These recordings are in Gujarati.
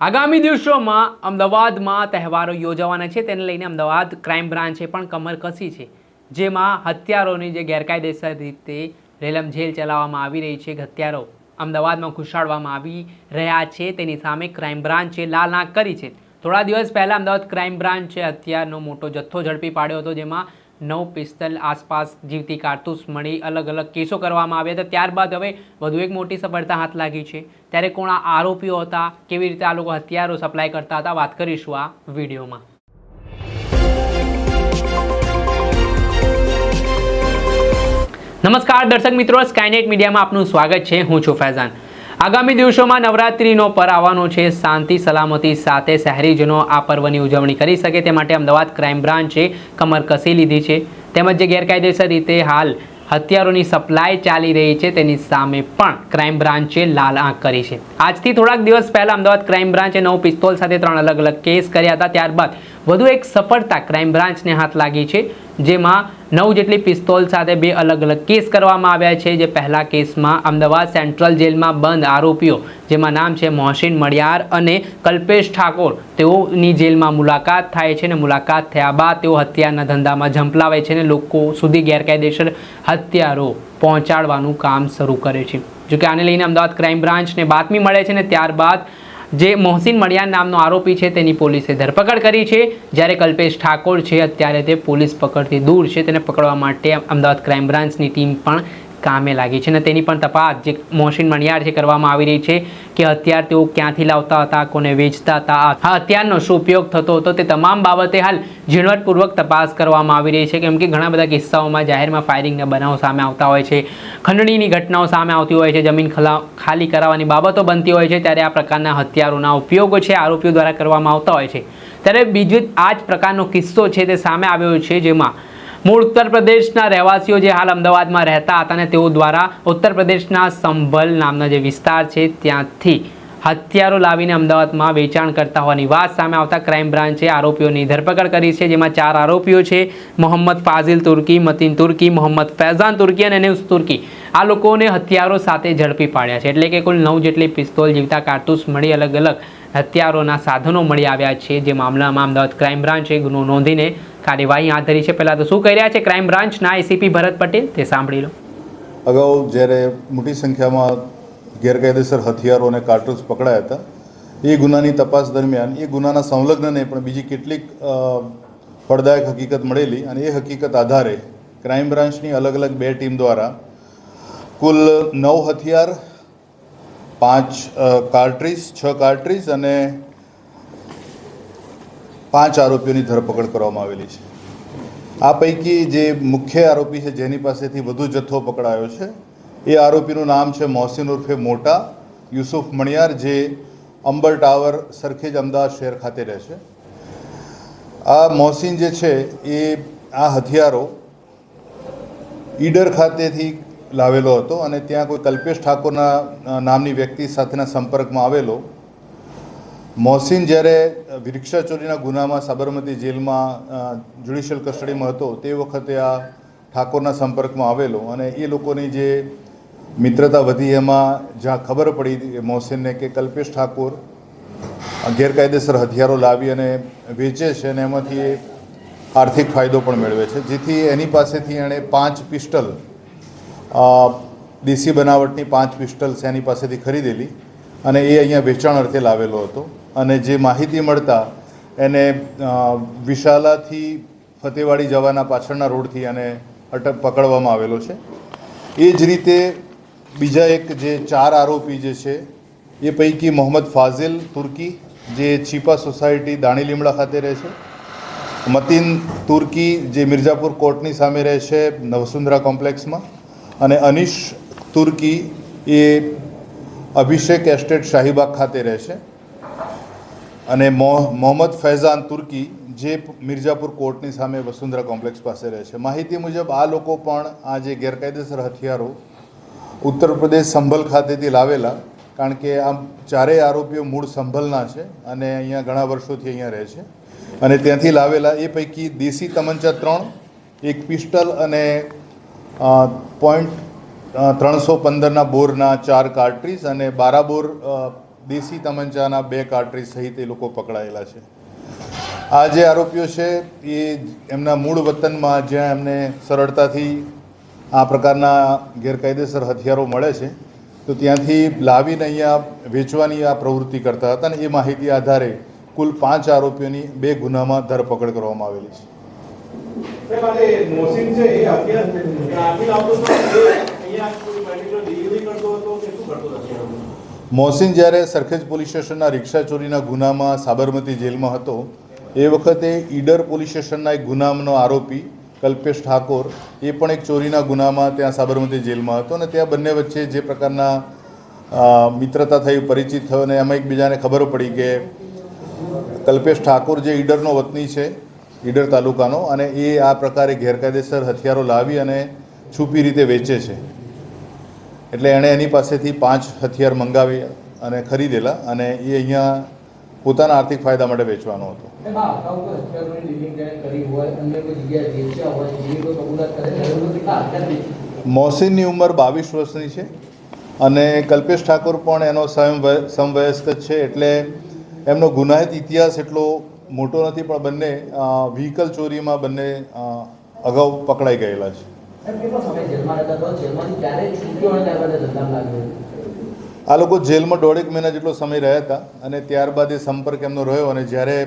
આગામી દિવસોમાં અમદાવાદમાં તહેવારો યોજાવાના છે. તેને લઈને અમદાવાદ ક્રાઇમ બ્રાન્ચે પણ કમર કસી છે. જેમાં હત્યારોની જે ગેરકાયદેસર રીતે રેલમ જેલ ચલાવવામાં આવી રહી છે. હત્યારો અમદાવાદમાં ઘુસાડવામાં આવી રહ્યા છે. તેની સામે ક્રાઇમ બ્રાન્ચે લાલ આંખ કરી છે. થોડા દિવસ પહેલાં અમદાવાદ ક્રાઇમ બ્રાન્ચે હત્યારનો મોટો જથ્થો ઝડપી પાડ્યો હતો, જેમાં નવ પિસ્તલ આસપાસ જીવતી કારતૂસ મળી અલગ અલગ કેસો કરવામાં આવ્યા હતા. ત્યારબાદ હવે વધુ એક મોટી સફળતા હાથ લાગી છે. ત્યારે કોણ આરોપીઓ હતા? કેવી રીતે આ લોકો હથિયારો સપ્લાય કરતા હતા? વાત કરીશું આ વિડીયોમાં. નમસ્કાર દર્શક મિત્રો સ્કાયનેટ મીડિયામાં આપનું સ્વાગત છે. હું છું ફૈઝાન. આગામી દિવસોમાં નવરાત્રિનો પર આવવાનો છે. શાંતિ, સલામતી સાથે શહેરીજનો આ પર્વની ઉજવણી કરી શકે તે માટે અમદાવાદ ક્રાઇમ બ્રાન્ચે કમર કસી લીધી છે. તેમજ જે ગેરકાયદેસર રીતે હાલ હથિયારોની સપ્લાય ચાલી રહી છે તેની સામે પણ ક્રાઇમ બ્રાન્ચે લાલ આંખ કરી છે. આજથી થોડાક દિવસ પહેલા અમદાવાદ ક્રાઇમ બ્રાન્ચે નવ પિસ્તોલ સાથે ત્રણ અલગ અલગ કેસ કર્યા હતા. ત્યારબાદ વધુ એક સફળતા ક્રાઇમ બ્રાન્ચને હાથ લાગી છે, જેમાં નવ જેટલી પિસ્તોલ સાથે બે અલગ અલગ કેસ કરવામાં આવ્યા છે. જે પહેલા કેસમાં અમદાવાદ સેન્ટ્રલ જેલમાં બંધ આરોપીઓ, જેમાં નામ છે મોહસિન મડિયાર અને કલ્પેશ ઠાકોર, તેઓની જેલમાં મુલાકાત થાય છે અને મુલાકાત થયા બાદ તેઓ હત્યાના ધંધામાં ઝંપલાવે છે અને લોકો સુધી ગેરકાયદેસર હત્યારો પહોંચાડવાનું કામ શરૂ કરે છે. જોકે આને લઈને અમદાવાદ ક્રાઇમ બ્રાન્ચને બાતમી મળે છે ને ત્યારબાદ જે મોહસિન મડિયાર નામનો આરોપી છે, તેની પોલીસે ધરપકડ કરી છે. જ્યારે કલ્પેશ ઠાકોર છે, અત્યારે તે પોલીસ પકડથી દૂર છે. તેને પકડવા માટે અમદાવાદ ક્રાઇમ બ્રાન્ચની ટીમ પણ કામે લાગી છે અને તેની પણ તપાસ જે મોહસિન મણિયાર છે કરવામાં આવી રહી છે કે હથિયાર તેઓ ક્યાંથી લાવતા હતા, કોને વેચતા હતા. આ હથિયારનો શું ઉપયોગ થતો હતો તે તમામ બાબતે હાલ ઝીણવટપૂર્વક તપાસ કરવામાં આવી રહી છે. કેમ કે ઘણા બધા કિસ્સાઓમાં જાહેરમાં ફાયરિંગના બનાવો સામે આવતા હોય છે, ખંડણીની ઘટનાઓ સામે આવતી હોય છે, જમીન ખલા, ખાલી કરાવવાની બાબતો બનતી હોય છે, ત્યારે આ પ્રકારના હથિયારોના ઉપયોગો છે, આરોપીઓ દ્વારા કરવામાં આવતા હોય છે. ત્યારે બીજું આ જ પ્રકારનો કિસ્સો છે તે સામે આવ્યો છે, જેમાં મૂળ ઉત્તર પ્રદેશના રહેવાસીઓ જે હાલ અમદાવાદમાં રહેતા હતા અને તેઓ દ્વારા ઉત્તર પ્રદેશના સંભલ નામના જે વિસ્તાર છે, ત્યાંથી હથિયારો લાવીને અમદાવાદમાં વેચાણ કરતા હોવાની વાત સામે આવતા ક્રાઇમ બ્રાન્ચે આરોપીઓની ધરપકડ કરી છે, જેમાં ચાર આરોપીઓ છે, મોહમ્મદ ફાઝિલ તુર્કી, મતીન તુર્કી, મોહમ્મદ ફૈઝાન તુર્કી અને નેઉસ તુર્કી. આ લોકોને હથિયારો સાથે ઝડપી પાડ્યા છે, એટલે કે કુલ નવ જેટલી પિસ્તોલ જીવતા કારતૂસ મળી અલગ અલગ હથિયારોના સાધનો મળી આવ્યા છે. જે મામલામાં અમદાવાદ ક્રાઇમ બ્રાન્ચે ગુનો નોંધીને કાર્યવાહી હાથ ધરી છે. પહેલાં તો શું કહી રહ્યા છે? ક્રાઇમ બ્રાન્ચના એસીપી ભરત પટેલ, તે સાંભળી લો. અગાઉ જ્યારે મોટી સંખ્યામાં ગેરકાયદેસર હથિયારો અને કાર્ટૂન્સ પકડાયા હતા, એ ગુનાની તપાસ દરમિયાન, એ ગુનાના સંલગ્નને પણ બીજી કેટલીક ફળદાયક હકીકત મળેલી અને એ હકીકત આધારે ક્રાઇમ બ્રાન્ચની અલગ અલગ બે ટીમ દ્વારા કુલ નવ હથિયાર, પાંચ કાર્ટ્રીજ છ કાર્ટ્રીજ અને પાંચ આરોપીઓની ધરપકડ કરવામાં આવેલી છે. આ પૈકી જે મુખ્ય આરોપી છે, જેની પાસેથી વધુ જથ્થો પકડાયો છે, એ આરોપીનું નામ છે મોહસિન ઉર્ફે મોટા યુસુફ મણિયાર, જે અંબર ટાવર સરખેજ અમદાવાદ શહેર ખાતે રહે છે. આ મોહસિન જે છે, એ આ હથિયારો ઈડર ખાતેથી લાવેલો હતો અને ત્યાં કોઈ કલ્પેશ ઠાકોરના નામની વ્યક્તિ સાથેના સંપર્કમાં આવેલો મોહસિન જ્યારે રિક્ષા ચોરીના ગુનામાં સાબરમતી જેલમાં જ્યુડિશિયલ કસ્ટડીમાં હતો, તે વખતે આ ઠાકોરના સંપર્કમાં આવેલો અને એ લોકોની જે મિત્રતા વધી એમાં જ્યાં ખબર પડી મોહસિનને કે કલ્પેશ ઠાકોર ગેરકાયદેસર હથિયારો લાવી અને વેચે છે અને એમાંથી આર્થિક ફાયદો પણ મેળવે છે. જેથી એની પાસેથી એણે પાંચ પિસ્ટલ દેશી બનાવટની પાંચ પિસ્ટલ્સ એની પાસેથી ખરીદેલી અને એ અહીંયા વેચાણ અર્થે લાવેલો હતો. અને જે માહિતી મળતા એને વિશાલાથી ફતેવાડી જવાના પાછળના રોડથી એને અટક પકડવામાં આવેલો છે. એ જ રીતે બીજા એક જે ચાર આરોપી જે છે, એ પૈકી મોહમ્મદ ફાઝિલ તુર્કી, જે છીપા સોસાયટી દાણી લીમડા ખાતે રહે છે. મતીન તુર્કી જે મિર્ઝાપુર કોર્ટની સામે રહે છે નવસુંદરા કોમ્પ્લેક્સમાં. અને અનિશ તુર્કી એ અભિષેક એસ્ટેટ શાહીબાગ ખાતે રહે છે. અને મોહ- મોહમ્મદ ફૈઝાન તુર્કી જે મિર્ઝાપુર કોર્ટની સામે વસુંધરા કોમ્પ્લેક્સ પાસે રહે છે. માહિતી મુજબ આ લોકો પણ આ જે ગેરકાયદેસર હથિયારો ઉત્તર પ્રદેશ સંભલ ખાતેથી લાવેલા કારણ કે આ ચારેય આરોપીઓ મૂળ સંભલના છે અને અહીંયા ઘણા વર્ષોથી અહીંયા રહે છે. અને ત્યાંથી લાવેલા એ પૈકી દેશી તમંચા ત્રણ એક પિસ્ટલ અને પોઈન્ટ ત્રણસો પંદરના બોરના ચાર કાર્ટ્રીજ અને બારા બોર અ, દેશી તમંચાના બે કાર્ટ્રીજ સહિત એ લોકો પકડાયેલા છે. આ જે આરોપીઓ છે, એ એમના મૂળ વતનમાં જ્યાં એમને સરળતાથી આ પ્રકારના ગેરકાયદેસર હથિયારો મળે છે, તો ત્યાંથી લાવીને અહીંયા વેચવાની આ પ્રવૃત્તિ કરતા હતા અને એ માહિતી આધારે કુલ પાંચ આરોપીઓની બે ગુનામાં ધરપકડ કરવામાં આવેલી છે. મોહસિન જ્યારે સરખેજ પોલીસ સ્ટેશનના રિક્ષા ચોરીના ગુનામાં સાબરમતી જેલમાં હતો, એ વખતે ઈડર પોલીસ સ્ટેશનના એક ગુનામનો આરોપી કલ્પેશ ઠાકોર એ પણ એક ચોરીના ગુનામાં ત્યાં સાબરમતી જેલમાં હતો અને ત્યાં બંને વચ્ચે જે પ્રકારના મિત્રતા થઈ, પરિચિત થયો અને એમાં એકબીજાને ખબર પડી કે કલ્પેશ ઠાકોર જે ઈડરનો વતની છે, ઈડર તાલુકાનો અને એ આ પ્રકારે ગેરકાયદેસર હથિયારો લાવી અને છુપી રીતે વેચે છે. એટલે એણે એની પાસેથી પાંચ હથિયાર મંગાવી અને ખરીદેલા અને એ અહીંયા પોતાના આર્થિક ફાયદા માટે વેચવાનો હતો. મોહસિનની ઉંમર બાવીસ વર્ષની છે અને કલ્પેશ ઠાકોર પણ એનો સમવય સમવયસ્ક જ છે એટલે એમનો ગુનાહિત ઇતિહાસ એટલો મોટો નથી પણ બંને વ્હીકલ ચોરીમાં બંને અગાઉ પકડાઈ ગયેલા છે. આ લોકો જેલમાં દોઢેક મહિના જેટલો સમય રહ્યા હતા અને ત્યારબાદ એ સંપર્ક એમનો રહ્યો અને જ્યારે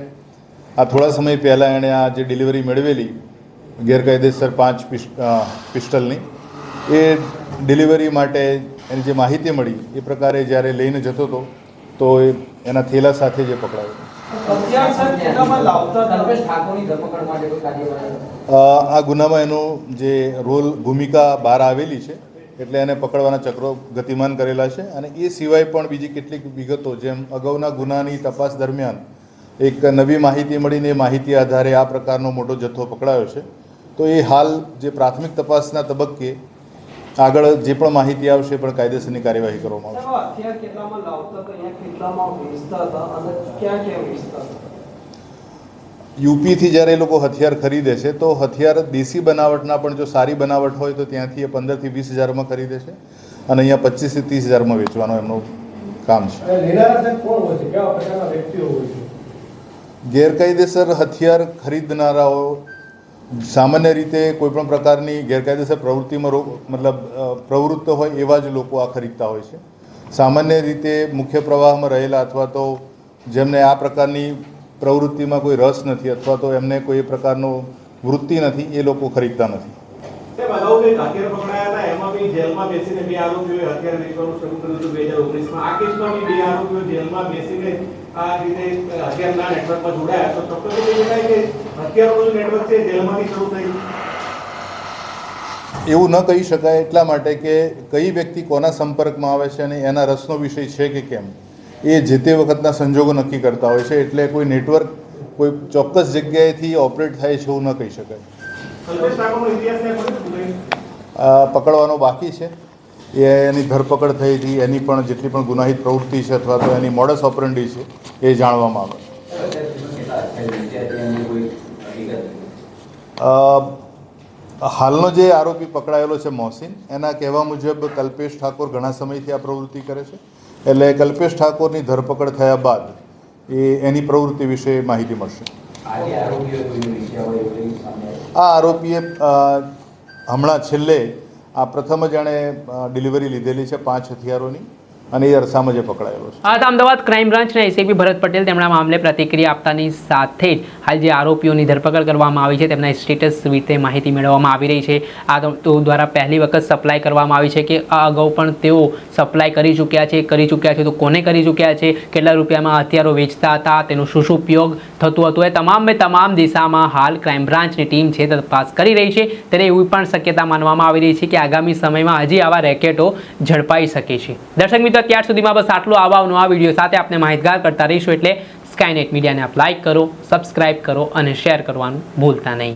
આ થોડા સમય પહેલાં એણે આ જે ડિલિવરી મેળવેલી ગેરકાયદેસર પાંચ પિસ્ટ- પિસ્ટલની, એ ડિલિવરી માટે એની જે માહિતી મળી એ પ્રકારે જ્યારે લઈને જતો હતો તો એના થેલા સાથે જે પકડાયો. આ ગુનામાં એનો જે રોલ ભૂમિકા બહાર આવેલી છે એટલે એને પકડવાના ચક્રો ગતિમાન કરેલા છે અને એ સિવાય પણ બીજી કેટલીક વિગતો જેમ અગાઉના ગુનાની તપાસ દરમિયાન એક નવી માહિતી મળીને માહિતી આધારે આ પ્રકારનો મોટો જથ્થો પકડાયો છે. તો એ હાલ જે પ્રાથમિક તપાસના તબક્કે આગળ જે પણ માહિતી આવશે પણ કાયદેસરની કાર્યવાહી કરવામાં આવશે. સાહેબ, આ હથિયાર કેટલામાં લાવતા હતા અહીંયા કેટલામાં વેચતા હતા અને ક્યાં ક્યાં વેચતા હતા? યુપીથી જ્યારે એ લોકો હથિયાર ખરીદે છે તો હથિયાર દેશી બનાવટના પણ જો સારી બનાવટ હોય તો ત્યાંથી એ પંદરથી વીસ હજારમાં ખરીદે છે અને અહીંયા પચીસથી ત્રીસ હજારમાં વેચવાનું એમનું કામ છે. લેનારા સાહેબ કોણ હોય છે? કેવા પ્રકારના વ્યક્તિઓ હોય છે? ગેરકાયદેસર હથિયાર ખરીદનારાઓ સામાન્ય રીતે કોઈપણ પ્રકારની ગેરકાયદેસર પ્રવૃત્તિમાં રો- મતલબ પ્રવૃત્ત હોય એવા જ લોકો આ ખરીદતા હોય છે. સામાન્ય રીતે મુખ્ય પ્રવાહમાં રહેલા અથવા તો જેમને આ પ્રકારની પ્રવૃત્તિમાં કોઈ રસ નથી અથવા તો એમને કોઈ પ્રકારનો વૃત્તિ નથી, એ લોકો ખરીદતા નથી. આ રીતે હથિયારોનું નેટવર્ક છે જેલમાંથી શરૂ થયું એવું ન કહી શકાય એટલા માટે કે કઈ વ્યક્તિ કોના સંપર્કમાં આવે છે અને એના રસનો વિષય છે કે કેમ? એ જે તે વખતના સંજોગો નક્કી કરતા હોય છે એટલે કોઈ નેટવર્ક કોઈ ચોક્કસ જગ્યાએથી ઓપરેટ થાય છે એવું ન કહી શકાય. પકડવાનો બાકી છે. એ એની ધરપકડ થઈ હતી એની પણ જેટલી પણ ગુનાહિત પ્રવૃત્તિ છે અથવા તો એની મોડસ ઓપરન્ડી છે એ જાણવામાં આવે હાલનો જે આરોપી પકડાયેલો છે મોહસિન એના કહેવા મુજબ કલ્પેશ ઠાકોર ઘણા સમયથી આ પ્રવૃત્તિ કરે છે. એટલે કલ્પેશ ઠાકોરની ધરપકડ થયા બાદ એ એની પ્રવૃત્તિ વિશે માહિતી મળશે? આ આરોપીએ હમણાં છેલ્લે આ પ્રથમ જ એણે ડિલિવરી લીધેલી છે પાંચ હથિયારોની. અને એ અરસામાં પકડાયેલો છે. હતા અમદાવાદ ક્રાઇમ બ્રાન્ચના એસીપી ભરત પટેલ તેમના મામલે પ્રતિક્રિયા આપતાની સાથે જ હાલ જે આરોપીઓની ધરપકડ કરવામાં આવી છે, તેમના સ્ટેટસ વિશે માહિતી મેળવવામાં આવી રહી છે. આ તો દ્વારા પહેલી વખત સપ્લાય કરવામાં આવી છે કે આ અગાઉ પણ તેઓ સપ્લાય કરી ચૂક્યા છે, કરી ચૂક્યા છે, તો કોને કરી ચૂક્યા છે, કેટલા રૂપિયામાં હથિયારો વેચતા હતા, તેનો શું શું ઉપયોગ થતું હતું, એ તમામે તમામ દિશામાં હાલ ક્રાઇમ બ્રાન્ચની ટીમ છે તપાસ કરી રહી છે. ત્યારે એવી પણ શક્યતા માનવામાં આવી રહી છે કે આગામી સમયમાં હજી આવા રેકેટો ઝડપાઈ શકે છે. દર્શક મિત્રો ત્યાર સુધીમાં બસ આટલું આવા નવા વીડિયો સાથે આપણે માહિતગાર કરતા રહીશું એટલે સ્કાયનેટ મીડિયાને આપ લાઇક કરો સબસ્ક્રાઇબ કરો અને શેર કરવાનું ભૂલતા નહીં.